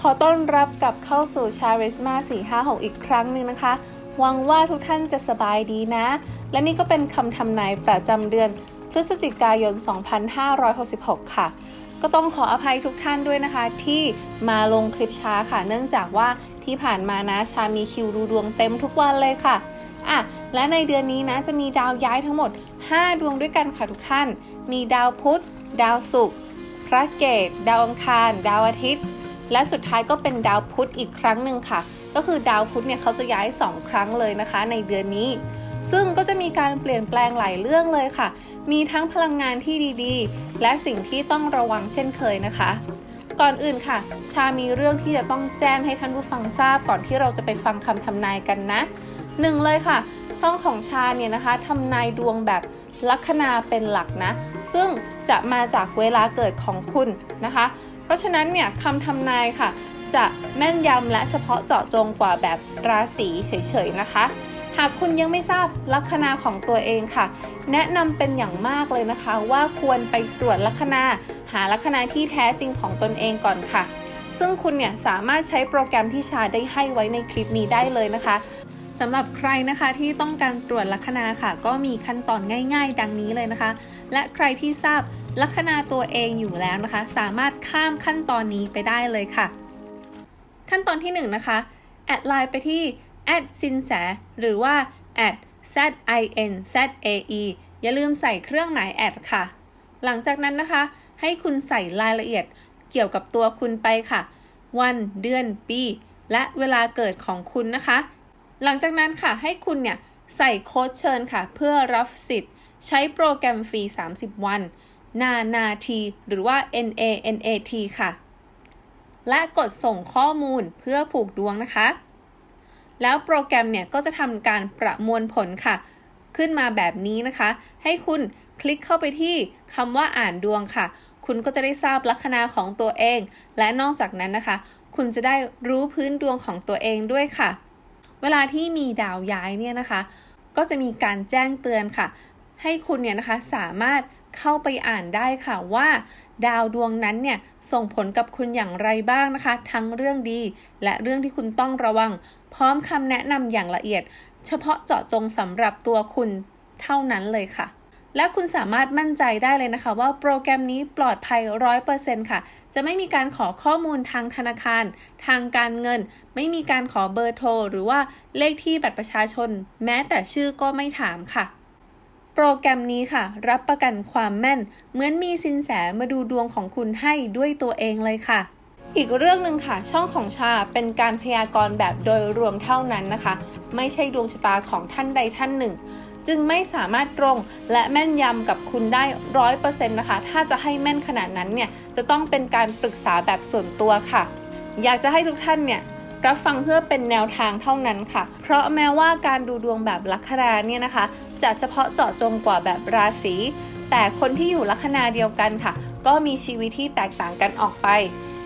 ขอต้อนรับกลับเข้าสู่ชาริสมา456 อีกครั้งหนึ่งนะคะ หวังว่าทุกท่านจะสบายดีนะ และนี่ก็เป็นคำทำนายประจำเดือนพฤศจิกายน 2566 ค่ะก็ต้องขออภัยทุกท่านด้วยนะคะ ที่มาลงคลิปช้าค่ะ เนื่องจากว่าที่ผ่านมานะชามีคิวดูดวงเต็มทุกวันเลยค่ะอะและในเดือนนี้นะจะมีดาวย้ายทั้งหมด 5 ดวงด้วยกันค่ะทุกท่าน มีดาวพุธ ดาวศุกร์ พระเกต ดาวอังคาร ดาวอาทิตย์ และสุดท้ายก็เป็นดาวพุธอีกครั้งหนึ่งค่ะ ก็คือดาวพุธเนี่ยเขาจะย้าย 2 ครั้งเลยนะคะ ในเดือนนี้ ซึ่งก็จะมีการเปลี่ยนแปลงหลายเรื่องเลยค่ะ มีทั้งพลังงานที่ดีๆ และสิ่งที่ต้องระวังเช่นเคยนะคะก่อนอื่นค่ะ ชามีเรื่องที่จะต้องแจ้งให้ท่านผู้ฟังทราบก่อนที่เราจะไปฟังคำทำนายกันนะหนึ่งเลยค่ะ ช่องของชาเนี่ยนะคะทำนายดวงแบบลัคนาเป็นหลักนะ ซึ่งจะมาจากเวลาเกิดของคุณนะคะ เพราะฉะนั้นเนี่ยคำทำนายค่ะ จะแม่นยำและเฉพาะเจาะจงกว่าแบบราศีเฉยๆนะคะหากคุณยังไม่ทราบลัคนาของตัวเองค่ะ แนะนำเป็นอย่างมากเลยนะคะ ว่าควรไปตรวจลัคนา หาลัคนาที่แท้จริงของตนเองก่อนค่ะ ซึ่งคุณเนี่ยสามารถใช้โปรแกรมที่ชาได้ให้ไว้ในคลิปนี้ได้เลยนะคะ สำหรับใครนะคะที่ต้องการตรวจลัคนาค่ะ ก็มีขั้นตอนง่าย ๆ ดังนี้เลยนะคะ และใครที่ทราบลัคนาตัวเองอยู่แล้วนะคะ สามารถข้ามขั้นตอนนี้ไปได้เลยค่ะ ขั้นตอนที่1นนะคะแอดไลน์ไปที่ a d สินแสหรือว่า a d z i n z a e อย่าลืมใส่เครื่องหมายแอดค่ะ หลังจากนั้นนะคะ ให้คุณใส่รายละเอียดเกี่ยวกับตัวคุณไปค่ะ วัน เดือน ปี และเวลาเกิดของคุณนะคะ หลังจากนั้นค่ะให้คุณเนี่ยใส่โค้ดเชิญค่ะ เพื่อรับสิทธิ์ ใช้โปรแกรมฟรี 30 วัน นานาทีหรือว่า NANAT ค่ะ และกดส่งข้อมูลเพื่อผูกดวงนะคะ แล้วโปรแกรมเนี่ยก็จะทำการประมวลผลค่ะ ขึ้นมาแบบนี้นะคะ ให้คุณคลิกเข้าไปที่คำว่าอ่านดวงค่ะ คุณก็จะได้ทราบลัคนาของตัวเอง และนอกจากนั้นนะคะ คุณจะได้รู้พื้นดวงของตัวเองด้วยค่ะ วลาที่มีดาวย้ายเนี่ยนะคะ ก็จะมีการแจ้งเตือนค่ะ ให้คุณเนี่ยนะคะสามารถเข้าไปอ่านได้ค่ะว่า ดาวดวงนั้นเนี่ยส่งผลกับคุณอย่างไรบ้างนะคะ ทั้งเรื่องดี และเรื่องที่คุณต้องระวัง พร้อมคำแนะนำอย่างละเอียด เฉพาะเจาะจงสำหรับตัวคุณเท่านั้นเลยค่ะ และคุณสามารถมั่นใจได้เลยนะคะ ว่าโปรแกรมนี้ปลอดภัย 100%ค่ะ จะไม่มีการขอข้อมูลทางธนาคาร ทางการเงิน ไม่มีการขอเบอร์โทร หรือว่าเลขที่บัตรประชาชน แม้แต่ชื่อก็ไม่ถามค่ะโปรแกรมนี้ค่ะ รับประกันความแม่น เหมือนมีสินแสมาดูดวงของคุณให้ด้วยตัวเองเลยค่ะ อีกเรื่องหนึ่งค่ะ ช่องของชาเป็นการพยากรณ์แบบโดยรวมเท่านั้นนะคะ ไม่ใช่ดวงชะตาของท่านใดท่านหนึ่ง จึงไม่สามารถตรงและแม่นยำกับคุณได้ร้อยเปอร์เซ็นต์นะคะ ถ้าจะให้แม่นขนาดนั้นเนี่ยจะต้องเป็นการปรึกษาแบบส่วนตัวค่ะ อยากจะให้ทุกท่านเนี่ยรับฟังเพื่อเป็นแนวทางเท่านั้นค่ะ เพราะแม้ว่าการดูดวงแบบลัคนาเนี่ยนะคะ จะเฉพาะเจาะจงกว่าแบบราศี แต่คนที่อยู่ลัคนาเดียวกันค่ะ ก็มีชีวิตที่แตกต่างกันออกไป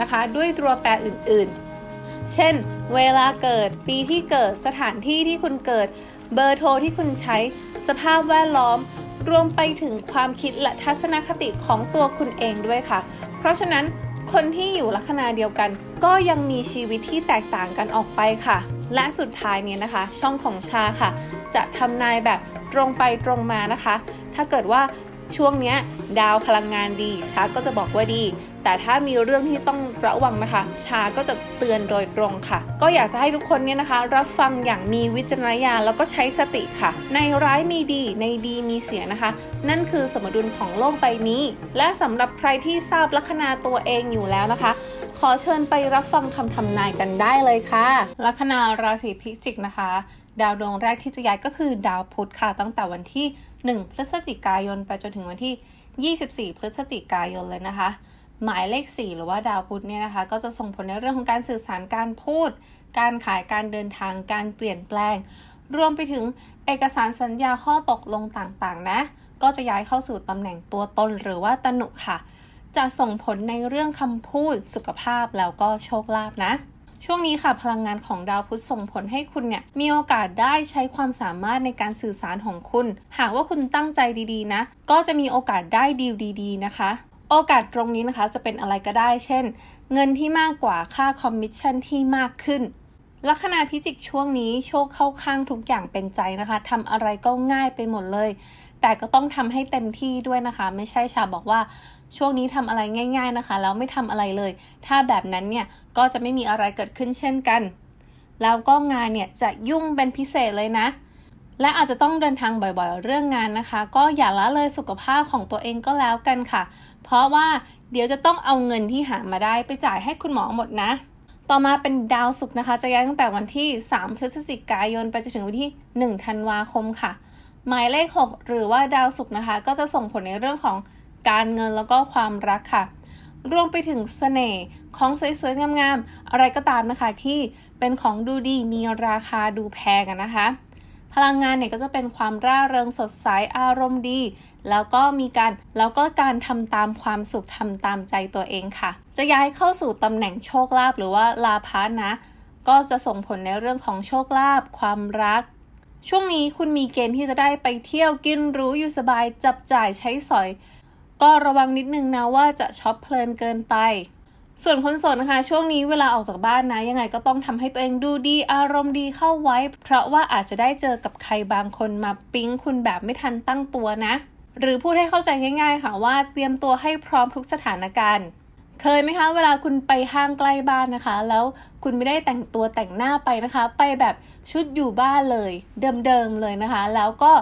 นะคะ ด้วยตัวแปรอื่นๆ เช่น เวลาเกิด ปีที่เกิด สถานที่ที่คุณเกิด เบอร์โทรที่คุณใช้ สภาพแวดล้อม รวมไปถึงความคิดและทัศนคติของตัวคุณเองด้วยค่ะ เพราะฉะนั้นคนที่อยู่ลัคนาเดียวกัน ก็ยังมีชีวิตที่แตกต่างกันออกไปค่ะ และสุดท้ายเนี่ยนะคะ ช่องของชาค่ะ จะทำนายแบบตรงไปตรงมานะคะ ถ้าเกิดว่าช่วงเนี้ยดาวพลังงานดีชาก็จะบอกว่าดี แต่ถ้ามีเรื่องที่ต้องระวังนะคะ ชาก็จะเตือนโดยตรงค่ะ ก็อยากจะให้ทุกคนเนี่ยนะคะ รับฟังอย่างมีวิจารณญาณแล้วก็ใช้สติค่ะ ในร้ายมีดีในดีมีเสียนะคะ นั่นคือสมดุลของโลกใบนี้ และสำหรับใครที่ทราบลัคนาตัวเองอยู่แล้วนะคะ ขอเชิญไปรับฟังคำทำนายกันได้เลยค่ะ ลัคนาราศีพิจิกนะคะ ดาวดวงแรกที่จะย้ายก็คือดาวพุธค่ะ ตั้งแต่วันที่ 1 พฤศจิกายนไปจนถึงวันที่ 24 พฤศจิกายนเลยนะคะ หมายเลข 4 หรือว่าดาวพุธเนี่ยนะคะ ก็จะส่งผลในเรื่องของการสื่อสารการพูด การขายการเดินทางการเปลี่ยนแปลง รวมไปถึงเอกสารสัญญาข้อตกลงต่างๆ นะ ก็จะย้ายเข้าสู่ตำแหน่งตัวตนหรือว่าตนุค่ะ จะส่งผลในเรื่องคำพูดสุขภาพแล้วก็โชคลาภนะช่วงนี้ค่ะพลังงานของดาวพุธส่งผลให้คุณเนี่ยมีโอกาสได้ใช้ความสามารถในการสื่อสารของคุณ หากว่าคุณตั้งใจดีๆนะ ก็จะมีโอกาสได้ดีลดี ๆ นะคะ โอกาสตรงนี้นะคะจะเป็นอะไรก็ได้ เช่น เงินที่มากกว่าค่าคอมมิชชั่นที่มากขึ้น ลัคนาพิจิกช่วงนี้โชคเข้าข้างทุกอย่างเป็นใจนะคะทำอะไรก็ง่ายไปหมดเลย แต่ก็ต้องทำให้เต็มที่ด้วยนะคะ ไม่ใช่ชาบอกว่าช่วงนี้ทำอะไรง่าย ๆนะคะ แล้วไม่ทำอะไรเลย ถ้าแบบนั้นเนี่ยก็จะไม่มีอะไรเกิดขึ้นเช่นกัน แล้วก็งานเนี่ยจะยุ่งเป็นพิเศษเลยนะ และอาจจะต้องเดินทางบ่อยๆ เรื่องงานนะคะ ก็อย่าละเลยสุขภาพของตัวเองก็แล้วกันค่ะ เพราะว่าเดี๋ยวจะต้องเอาเงินที่หามาได้ไปจ่ายให้คุณหมอหมดนะ ต่อมาเป็นดาวศุกร์นะคะ จะย้ายตั้งแต่วันที่ 3 พฤศจิกายนไปจนถึงวันที่ 1 ธันวาคมค่ะ หมายเลข 6 หรือว่าดาวศุกร์นะคะ ก็จะส่งผลในเรื่องของการเงินแล้วก็ความรักค่ะรวมไปถึงเสน่ห์ของสวยๆงามๆอะไรก็ตามนะคะที่เป็นของดูดีมีราคาดูแพงกันนะคะ พลังงานเนี่ยก็จะเป็นความร่าเริงสดใสอารมณ์ดี แล้วก็มีการแล้วก็การทำตามความสุขทำตามใจตัวเองค่ะ จะย้ายเข้าสู่ตำแหน่งโชคลาภหรือว่าลาภะนะ ก็จะส่งผลในเรื่องของโชคลาภความรัก ช่วงนี้คุณมีเกณฑ์ที่จะได้ไปเที่ยวกินรู้อยู่สบายจับจ่ายใช้สอย ก็ระวังนิดนึงนะว่าจะช็อปเพลินเกินไป ส่วนคนโสดนะคะ ช่วงนี้เวลาออกจากบ้านนะ ยังไงก็ต้องทำให้ตัวเองดูดีอารมณ์ดีเข้าไว้ เพราะว่าอาจจะได้เจอกับใครบางคนมาปิ๊งคุณแบบไม่ทันตั้งตัวนะ หรือพูดให้เข้าใจง่าย ๆ ค่ะว่าเตรียมตัวให้พร้อมทุกสถานการณ์ เคยไหมคะ เวลาคุณไปห้างใกล้บ้านนะคะ แล้วคุณไม่ได้แต่งตัวแต่งหน้าไปนะคะ ไปแบบชุดอยู่บ้านเลย เดิมๆเลยนะคะ แล้วก็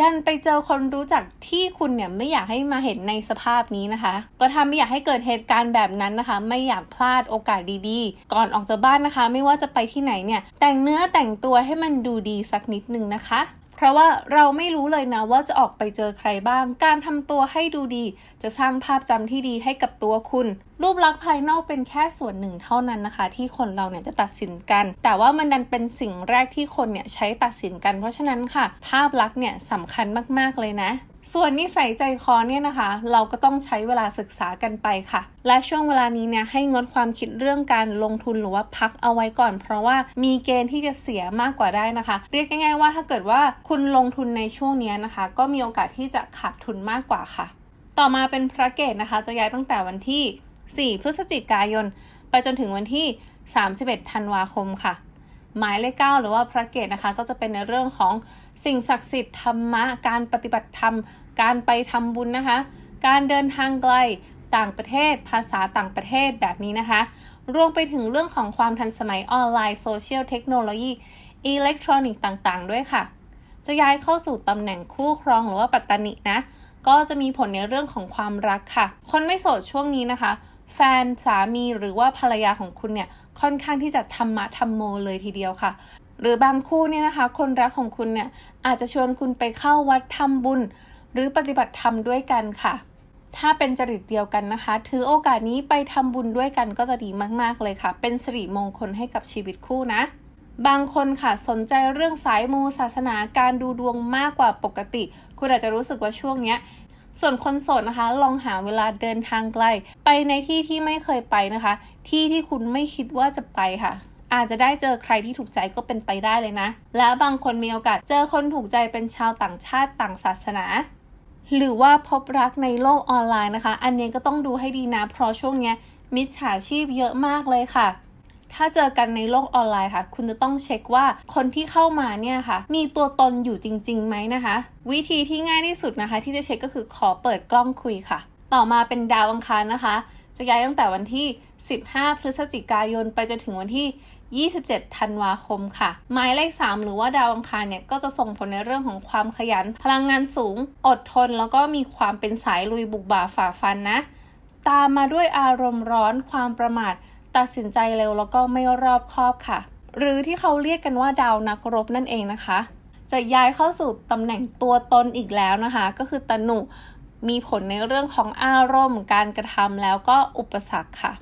ดันไปเจอคนรู้จักที่คุณเนี่ยไม่อยากให้มาเห็นในสภาพนี้นะคะ ก็ถ้าไม่อยากให้เกิดเหตุการณ์แบบนั้นนะคะ ไม่อยากพลาดโอกาสดีๆ ก่อนออกจากบ้านนะคะ ไม่ว่าจะไปที่ไหนเนี่ยแต่งเนื้อแต่งตัวให้มันดูดีสักนิดนึงนะคะ ราะว่าเราไม่รู้เลยนะว่าจะออกไปเจอใครบ้าง การทำตัวให้ดูดี จะสร้างภาพจำที่ดีให้กับตัวคุณ รูปลักษณ์ภายนอกเป็นแค่ส่วนหนึ่งเท่านั้นนะคะ ที่คนเราเนี่ยจะตัดสินกัน แต่ว่ามันดันเป็นสิ่งแรกที่คนเนี่ยใช้ตัดสินกัน เพราะฉะนั้นค่ะ ภาพลักษณ์เนี่ยสำคัญมากๆเลยนะ ส่วนนิสัยใจคอเนี่ยนะคะ เราก็ต้องใช้เวลาศึกษากันไปค่ะ และช่วงเวลานี้เนี่ยให้งดความคิดเรื่องการลงทุนหรือว่าพักเอาไว้ก่อน เพราะว่ามีเกณฑ์ที่จะเสียมากกว่าได้นะคะ เรียกง่ายๆว่าถ้าเกิดว่าคุณลงทุนในช่วงนี้นะคะ ก็มีโอกาสที่จะขาดทุนมากกว่าค่ะ ต่อมาเป็นพระเกตนะคะ จะย้ายตั้งแต่วันที่ 4 พฤศจิกายน ไปจนถึงวันที่ 31 ธันวาคมค่ะ หมายเลข9หรือว่าพระเกตนะคะ ก็จะเป็นในเรื่องของสิ่งศักดิ์สิทธิ์ธรรมะ การปฏิบัติธรรม การไปทำบุญนะคะ การเดินทางไกลต่างประเทศ ภาษาต่างประเทศแบบนี้นะคะ รวมไปถึงเรื่องของความทันสมัยออนไลน์โซเชียลเทคโนโลยีอิเล็กทรอนิกส์ต่างๆ ด้วยค่ะ จะย้ายเข้าสู่ตำแหน่งคู่ครองหรือว่าปัตตานินะ ก็จะมีผลในเรื่องของความรักค่ะ คนไม่โสดช่วงนี้นะคะ แฟนสามีหรือว่าภรรยาของคุณเนี่ยค่อนข้างที่จะธรรมะธรรมโมเลยทีเดียวค่ะ หรือบางคู่เนี่ยนะคะ คนรักของคุณเนี่ยอาจจะชวนคุณไปเข้าวัดทำบุญ หรือปฏิบัติธรรมด้วยกันค่ะ ถ้าเป็นจริตเดียวกันนะคะ ถือโอกาสนี้ไปทำบุญด้วยกันก็จะดีมากๆเลยค่ะ เป็นสิริมงคลให้กับชีวิตคู่นะบางคนค่ะสนใจเรื่องสายมูศาสนาการดูดวงมากกว่าปกติ คุณอาจจะรู้สึกว่าช่วงเนี้ย ส่วนคนโสดนะคะ ลองหาเวลาเดินทางไกล ไปในที่ที่ไม่เคยไปนะคะ ที่ที่คุณไม่คิดว่าจะไปค่ะ อาจจะได้เจอใครที่ถูกใจก็เป็นไปได้เลยนะ และบางคนมีโอกาสเจอคนถูกใจเป็นชาวต่างชาติต่างศาสนา หรือว่าพบรักในโลกออนไลน์นะคะ อันนี้ก็ต้องดูให้ดีนะเพราะช่วงเนี้ยมิจฉาชีพเยอะมากเลยค่ะ ถ้าเจอกันในโลกออนไลน์ค่ะ คุณจะต้องเช็คว่าคนที่เข้ามาเนี่ยค่ะ มีตัวตนอยู่จริงๆไหมนะคะ วิธีที่ง่ายที่สุดนะคะ ที่จะเช็คก็คือขอเปิดกล้องคุยค่ะ ต่อมาเป็นดาวอังคารนะคะ จะย้ายตั้งแต่วันที่ 15 พฤศจิกายน ไปจนถึงวันที่ 27 ธันวาคมค่ะ หมายเลข 3 หรือว่าดาวอังคารเนี่ยก็จะส่งผลในเรื่องของความขยัน พลังงานสูง อดทน แล้วก็มีความเป็นสายลุยบุกบ่าฝ่าฟันนะ ตามมาด้วยอารมณ์ร้อนความประมาท ตัดสินใจเร็วแล้วก็ไม่รอบคอบค่ะ หรือที่เขาเรียกกันว่าดาวนักรบนั่นเองนะคะ จะย้ายเข้าสู่ตำแหน่งตัวตนอีกแล้วนะคะ ก็คือตนุมีผลในเรื่องของอารมณ์การกระทำแล้วก็อุปสรรคค่ะ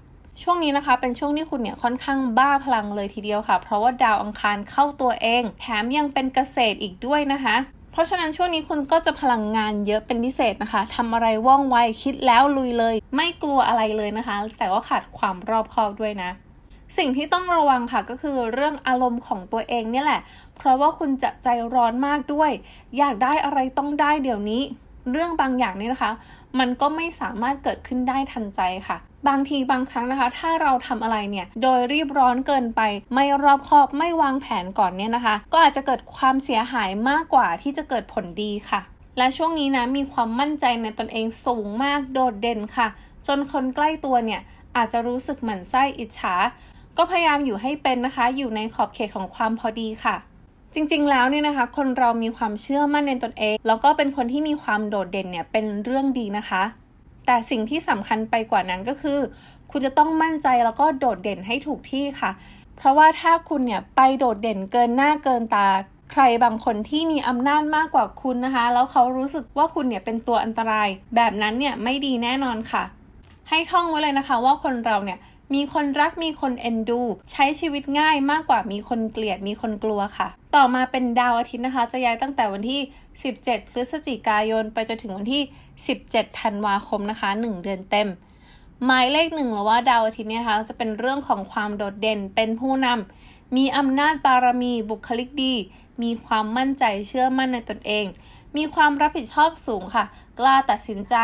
ช่วงนี้นะคะเป็นช่วงที่คุณเนี่ยค่อนข้างบ้าพลังเลยทีเดียวค่ะ เพราะว่าดาวอังคารเข้าตัวเอง แถมยังเป็นเกษตรอีกด้วยนะคะ เพราะฉะนั้นช่วงนี้คุณก็จะพลังงานเยอะเป็นพิเศษนะคะทำอะไรว่องไวคิดแล้วลุยเลย ไม่กลัวอะไรเลยนะคะ แต่ว่าขาดความรอบคอบด้วยนะ สิ่งที่ต้องระวังค่ะก็คือเรื่องอารมณ์ของตัวเองเนี่ยแหละ เพราะว่าคุณจะใจร้อนมากด้วย อยากได้อะไรต้องได้เดี๋ยวนี้ เรื่องบางอย่างนี่นะคะ มันก็ไม่สามารถเกิดขึ้นได้ทันใจค่ะ บางทีบางครั้งนะคะ ถ้าเราทำอะไรเนี่ย โดยรีบร้อนเกินไป ไม่รอบคอบไม่วางแผนก่อนเนี่ยนะคะ ก็อาจจะเกิดความเสียหายมากกว่าที่จะเกิดผลดีค่ะ และช่วงนี้นะมีความมั่นใจในตนเองสูงมากโดดเด่นค่ะ จนคนใกล้ตัวเนี่ยอาจจะรู้สึกหมั่นไส้อิจฉาก็พยายามอยู่ให้เป็นนะคะ อยู่ในขอบเขตของความพอดีค่ะ จริงๆ แล้วเนี่ยนะคะ คนเรามีความเชื่อมั่นในตนเอง แล้วก็เป็นคนที่มีความโดดเด่นเนี่ยเป็นเรื่องดีนะคะ แต่สิ่งที่สำคัญไปกว่านั้นก็คือ คุณจะต้องมั่นใจแล้วก็โดดเด่นให้ถูกที่ค่ะ เพราะว่าถ้าคุณเนี่ยไปโดดเด่นเกินหน้าเกินตาใครบางคนที่มีอำนาจมากกว่าคุณนะคะ แล้วเขารู้สึกว่าคุณเนี่ยเป็นตัวอันตราย แบบนั้นเนี่ยไม่ดีแน่นอนค่ะ ให้ท่องไว้เลยนะคะว่าคนเราเนี่ยมีคนรักมีคนเอ็นดู ใช้ชีวิตง่ายมากกว่ามีคนเกลียดมีคนกลัวค่ะ ต่อมาเป็นดาวอาทิตย์นะคะ จะย้ายตั้งแต่วันที่ 17 พฤศจิกายน ไปจนถึงวันที่ 17 ธันวาคมนะคะ 1 เดือนเต็ม หมายเลขหนึ่งหรือว่าดาวอาทิตย์เนี่ยนะคะจะเป็นเรื่องของความโดดเด่นเป็นผู้นำมีอำนาจบารมีบุคลิกดี มีความมั่นใจเชื่อมั่นในตนเอง มีความรับผิดชอบสูงค่ะ กล้าตัดสินใจ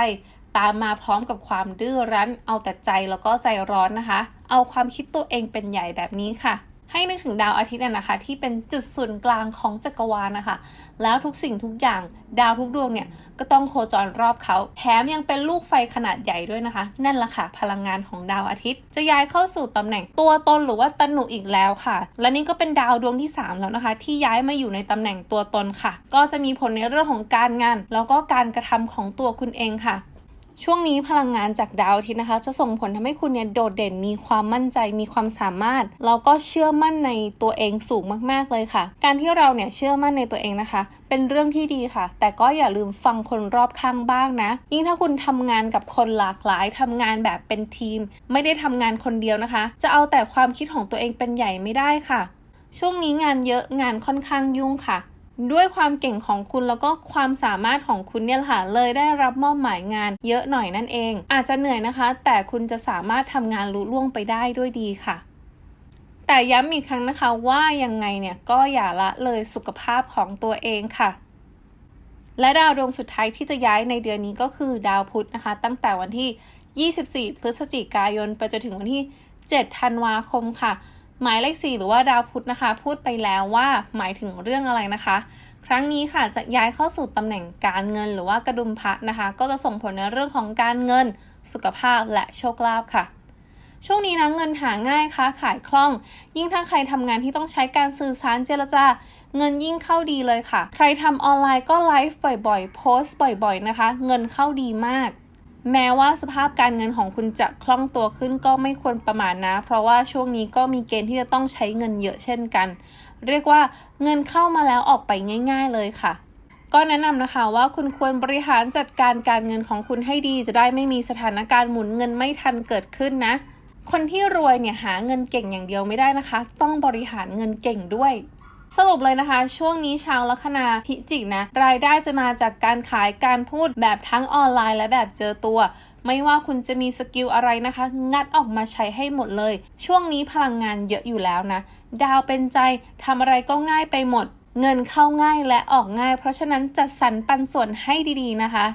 ตามมาพร้อมกับความดื้อรั้น เอาแต่ใจแล้วก็ใจร้อนนะคะ เอาความคิดตัวเองเป็นใหญ่แบบนี้ค่ะ ให้นึกถึงดาวอาทิตย์น่ะนะคะ ที่เป็นจุดศูนย์กลางของจักรวาลนะคะ แล้วทุกสิ่งทุกอย่างดาวทุกดวงเนี่ยก็ต้องโคจรรอบเขา แถมยังเป็นลูกไฟขนาดใหญ่ด้วยนะคะ นั่นแหละค่ะ พลังงานของดาวอาทิตย์ จะย้ายเข้าสู่ตำแหน่งตัวตนหรือว่าตนุอีกแล้วค่ะ และนี่ก็เป็นดาวดวงที่ 3 แล้วนะคะ ที่ย้ายมาอยู่ในตำแหน่งตัวตนค่ะ ก็จะมีผลในเรื่องของการงาน แล้วก็การกระทำของตัวคุณเองค่ะ ช่วงนี้พลังงานจากดาวอาทิตย์นะคะ จะส่งผลทำให้คุณเนี่ยโดดเด่นมีความมั่นใจมีความสามารถแล้วก็เชื่อมั่นในตัวเองสูงมากๆเลยค่ะ การที่เราเนี่ยเชื่อมั่นในตัวเองนะคะ เป็นเรื่องที่ดีค่ะ แต่ก็อย่าลืมฟังคนรอบข้างบ้างนะ ยิ่งถ้าคุณทำงานกับคนหลากหลายทำงานแบบเป็นทีม ไม่ได้ทำงานคนเดียวนะคะ จะเอาแต่ความคิดของตัวเองเป็นใหญ่ไม่ได้ค่ะ ช่วงนี้งานเยอะงานค่อนข้างยุ่งค่ะ ด้วยความเก่งของคุณแล้วก็ความสามารถของคุณเนี่ยค่ะ เลยได้รับมอบหมายงานเยอะหน่อยนั่นเอง อาจจะเหนื่อยนะคะ แต่คุณจะสามารถทำงานลุล่วงไปได้ด้วยดีค่ะแต่ย้ำอีกครั้งนะคะว่ายังไงเนี่ยก็อย่าละเลยสุขภาพของตัวเองค่ะ และดาวดวงสุดท้ายที่จะย้ายในเดือนนี้ก็คือดาวพุธนะคะ ตั้งแต่วันที่ 24 พฤศจิกายนไปจนถึงวันที่ 7 ธันวาคมค่ะ หมายเลข4หรือว่าดาวพุธนะคะ พูดไปแล้วว่าหมายถึงเรื่องอะไรนะคะ ครั้งนี้ค่ะจะย้ายเข้าสู่ตำแหน่งการเงินหรือว่ากระดุมพระนะคะ ก็จะส่งผลในเรื่องของการเงิน สุขภาพและโชคลาภค่ะ ช่วงนี้นะเงินหาง่ายค้าขายคล่อง ยิ่งถ้าใครทำงานที่ต้องใช้การสื่อสารเจรจาเงินยิ่งเข้าดีเลยค่ะ ใครทำออนไลน์ก็ไลฟ์บ่อยๆ โพสต์บ่อย ๆ นะคะ เงินเข้าดีมาก แม้ว่าสภาพการเงินของคุณจะคล่องตัวขึ้นก็ไม่ควรประมาทนะ เพราะว่าช่วงนี้ก็มีเกณฑ์ที่จะต้องใช้เงินเยอะเช่นกัน เรียกว่าเงินเข้ามาแล้วออกไปง่าย ๆ เลยค่ะ ก็แนะนำนะคะว่าคุณควรบริหารจัดการการเงินของคุณให้ดี จะได้ไม่มีสถานการณ์หมุนเงินไม่ทันเกิดขึ้นนะ คนที่รวยเนี่ยหาเงินเก่งอย่างเดียวไม่ได้นะคะ ต้องบริหารเงินเก่งด้วย สรุปเลยนะคะ ช่วงนี้ชาวลัคนาพิจิกนะ รายได้จะมาจากการขายการพูดแบบทั้งออนไลน์และแบบเจอตัว ไม่ว่าคุณจะมีสกิลอะไรนะคะ งัดออกมาใช้ให้หมดเลย ช่วงนี้พลังงานเยอะอยู่แล้วนะ ดาวเป็นใจทำอะไรก็ง่ายไปหมด เงินเข้าง่ายและออกง่าย เพราะฉะนั้นจัดสรรปันส่วนให้ดีๆนะคะ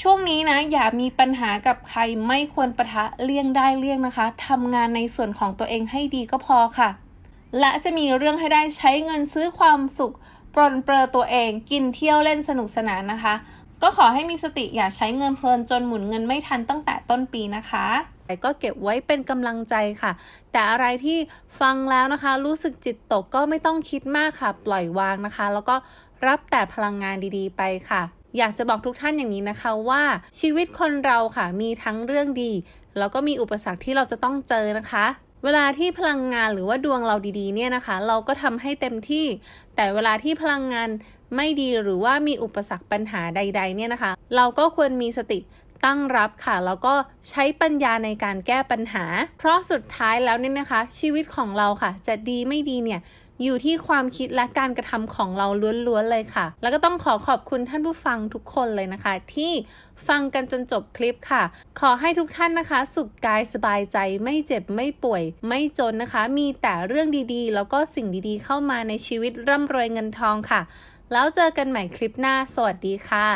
ช่วงนี้นะอย่ามีปัญหากับใครไม่ควรประทะเลี่ยงได้เลี่ยงนะคะทำงานในส่วนของตัวเองให้ดีก็พอค่ะ และจะมีเรื่องให้ได้ใช้เงินซื้อความสุข ปรนเปรอตัวเองกินเที่ยวเล่นสนุกสนานนะคะ ก็ขอให้มีสติอย่าใช้เงินเพลินจนหมุนเงินไม่ทันตั้งแต่ต้นปีนะคะแต่ก็เก็บไว้เป็นกำลังใจค่ะ แต่อะไรที่ฟังแล้วนะคะ รู้สึกจิตตกก็ไม่ต้องคิดมากค่ะ ปล่อยวางนะคะ แล้วก็รับแต่พลังงานดีๆ ไปค่ะ อยากจะบอกทุกท่านอย่างนี้นะคะว่าชีวิตคนเราค่ะ มีทั้งเรื่องดี แล้วก็มีอุปสรรคที่เราจะต้องเจอนะคะ เวลาที่พลังงานหรือว่าดวงเราดีๆเนี่ยนะคะ เราก็ทำให้เต็มที่ แต่เวลาที่พลังงานไม่ดีหรือว่ามีอุปสรรคปัญหาใด ๆ เนี่ยนะคะ เราก็ควรมีสติตั้งรับค่ะ แล้วก็ใช้ปัญญาในการแก้ปัญหา เพราะสุดท้ายแล้วเนี่ยนะคะ ชีวิตของเราค่ะ จะดีไม่ดีเนี่ย อยู่ที่ความคิดและการกระทำของเราล้วนๆเลยค่ะ แล้วก็ต้องขอขอบคุณท่านผู้ฟังทุกคนเลยนะคะ ที่ฟังกันจนจบคลิปค่ะ ขอให้ทุกท่านนะคะ สุขกายสบายใจไม่เจ็บไม่ป่วย ไม่จนนะคะ มีแต่เรื่องดีๆ แล้วก็สิ่งดีๆ เข้ามาในชีวิตร่ำรวยเงินทองค่ะ แล้วเจอกันใหม่คลิปหน้า สวัสดีค่ะ